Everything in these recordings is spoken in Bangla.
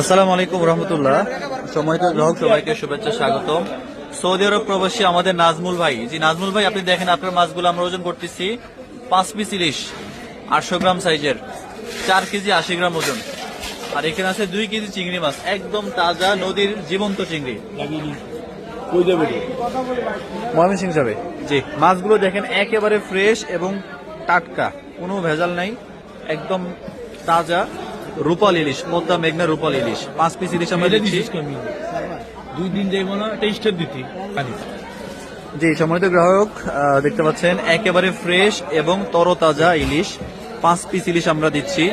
আসসালামু আলাইকুম রহমতুল্লাহ। সম্মানিত গ্রাহক সবাইকে শুভেচ্ছা স্বাগতম। সৌদি আরব প্রবাসী আমাদের নাজমুল ভাই। জি নাজমুল ভাই আপনি দেখেন আপনার মাছগুলো আমরা ওজন করতেছি পাঁচ পিস ইলিশ আটশো গ্রাম সাইজের চার কেজি আশি গ্রাম ওজন। আর এখানে আছে দুই কেজি চিংড়ি মাছ একদম তাজা নদীর জীবন্ত চিংড়ি। ময়মনসিং যাবে। জি। মাছগুলো দেখেন একেবারে ফ্রেশ এবং টাটকা কোনো ভেজাল নাই একদম তাজা রূপাল ইলিশ পদ্মা মেঘনা রূপাল ইলিশ। পাঁচ পিস ইলিশ আমরা মেরে দিচ্ছি। দুই দিন যাইব না টেস্টার দিতি খালি। জি সম্মানিত গ্রাহক দেখতে পাচ্ছেন একেবারে ফ্রেশ এবং তরতাজা ইলিশ। পাঁচ পিস ইলিশ আমরা দিচ্ছি।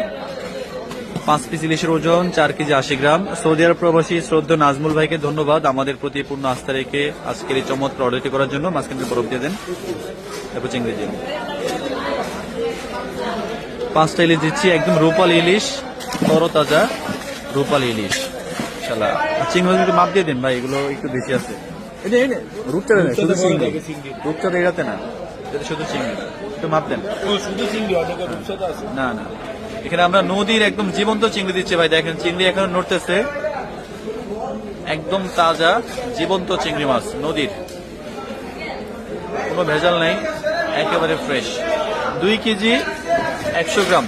পাঁচ পিস ইলিশের ওজন চার কেজি আশি গ্রাম। সৌদি আরব প্রবাসী শ্রদ্ধ নাজমুল ভাইকে ধন্যবাদ আমাদের প্রতি পূর্ণ আস্থা রেখে আজকের এই চমৎকার অর্ডারটি করার জন্য। মাঝখানে বরফ দিয়ে দেন তারপর চিংড়ি দিন পাঁচটা ইলিশ দিচ্ছি একদম রূপাল ইলিশ তরতাজা রূপাল ইলিশ আর চিংড়ি মাছগুলো মাপ দিয়ে দিন ভাই এগুলো একটু বেশি আছে। এটা রূপচাঁদা না শুধু চিংড়ি? রূপচাঁদা এটাতে না? এটা শুধু চিংড়ি। একটু মাপ দেন। ও শুধু চিংড়ি অনেক রূপসাদা আছে। না না। এখানে আমরা নদীর একদম জীবন্ত চিংড়ি দিচ্ছি ভাই দেখেন চিংড়ি এখনও নড়তেছে। একদম তাজা জীবন্ত চিংড়ি মাছ নদীর। কোনো ভেজাল নাই একেবারে ফ্রেশ দুই কেজি একশো গ্রাম।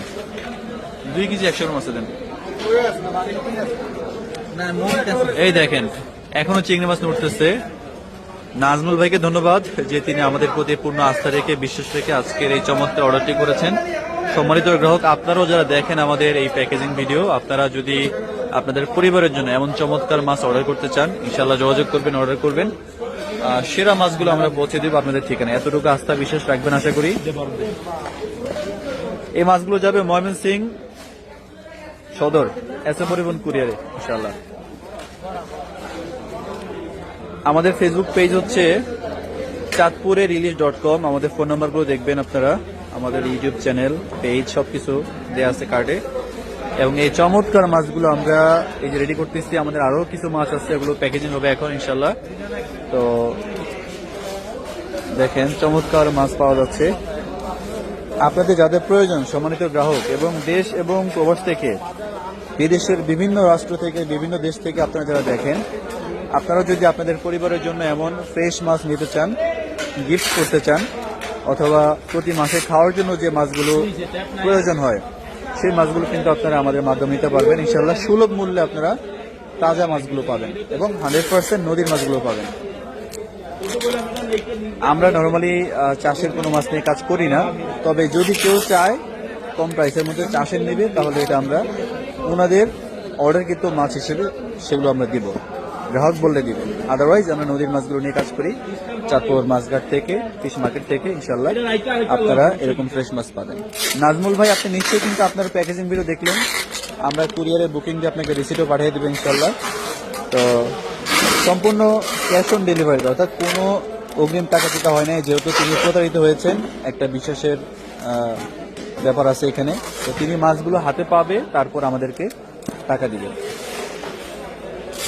দুই কেজি একশো গ্রাম আছে দেন। এই দেখেন, এখনও চিংড়ি মাছ নড়তেছে। নাজমুল ভাইকে ধন্যবাদ যে তিনি আমাদের প্রতি পূর্ণ আস্থা রেখে, বিশ্বাস রেখে আজকের এই চমৎকার অর্ডারটি করেছেন। সম্মানিত গ্রাহক, আপনারাও যারা দেখেন আমাদের এই প্যাকেজিং ভিডিও, আপনারা যদি আপনাদের পরিবারের জন্য এমন চমৎকার মাছ অর্ডার করতে চান ইনশাল্লাহ যোগাযোগ করবেন, অর্ডার করবেন। সেরা মাছগুলো আমরা পৌঁছে দেবো আপনাদের ঠিকানা এতটুকু আস্থা, বিশ্বাস রাখবেন, আশা করি। এই মাছগুলো যাবে ময়মন সিং সদর, এস এ পরিবহন কুরিয়ারে ইনশাল্লাহ আমাদের ফেসবুক পেজ হচ্ছে চাঁদপুরে রিলিজ ডট কম আমাদের ফোন নাম্বারগুলো দেখবেন আপনারা। আমাদের ইউটিউব চ্যানেল পেজ সবকিছু দেওয়া আছে কার্ডে এবং এই চমৎকার মাছগুলো আমরা এই যে রেডি করতেছি, আমাদের আরও কিছু মাছ আছে, এগুলো প্যাকেজিং হবে এখন ইনশাল্লাহ তো দেখেন, চমৎকার মাছ পাওয়া যাচ্ছে। আপনাদের যাদের প্রয়োজন, সম্মানিত গ্রাহক এবং দেশ এবং প্রবাস থেকে, বিদেশের বিভিন্ন রাষ্ট্র থেকে, বিভিন্ন দেশ থেকে আপনারা যারা দেখেন, আপনারা যদি আপনাদের পরিবারের জন্য এমন ফ্রেশ মাছ নিতে চান গিফট করতে চান, অথবা প্রতি মাসে খাওয়ার জন্য যে মাছগুলো প্রয়োজন হয়, সেই মাছগুলো কিন্তু আপনারা আমাদের মাধ্যমে নিতে পারবেন। ইনশাল্লাহ সুলভ মূল্যে আপনারা তাজা মাছগুলো পাবেন এবং হান্ড্রেড পার্সেন্ট নদীর মাছগুলো পাবেন। আমরা নর্মালি চাষের কোনো মাছ নিয়ে কাজ করি না, তবে যদি কেউ চায়, কম প্রাইসের মধ্যে চাষের নেবে, তাহলে এটা আমরা ওনাদের অর্ডার কিন্তু মাছ হিসেবে সেগুলো আমরা দিব। গ্রাহক বললে দিব। আদারওয়াইজ আমরা নদীর মাছগুলো নিয়ে কাজ করি। চাঁদপুর মাছঘাট থেকে ফিশ মার্কেট থেকে ইনশাল্লাহ আপনারা এরকম ফ্রেশ মাছ পাবেন। নাজমুল ভাই, আপনি নিশ্চয়ই কিন্তু আপনার প্যাকেজিং ভিডিও দেখলেন। আমরা কুরিয়ারে বুকিং দিয়ে আপনাকে রিসিটও পাঠিয়ে দেবো ইনশাল্লাহ তো সম্পূর্ণ ক্যাশ অন ডেলিভারি অর্থাৎ কোনো অগ্রিম টাকা দিতে হয় না যেহেতু তিনি প্রতারিত হয়েছেন, একটা বিশ্বাসের ব্যাপার আছে এখানে। তো তিনি মাছগুলো হাতে পাবে, তারপর আমাদেরকে টাকা দিবে।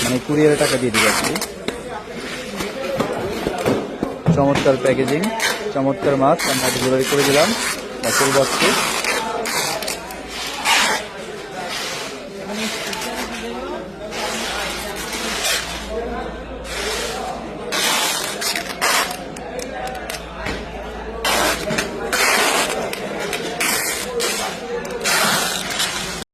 মানে কুরিয়ারে টাকা দিয়ে দিবে কি। চমৎকার প্যাকেজিং চমৎকার মাছ, আমরা ডেলিভারি করে দিলাম।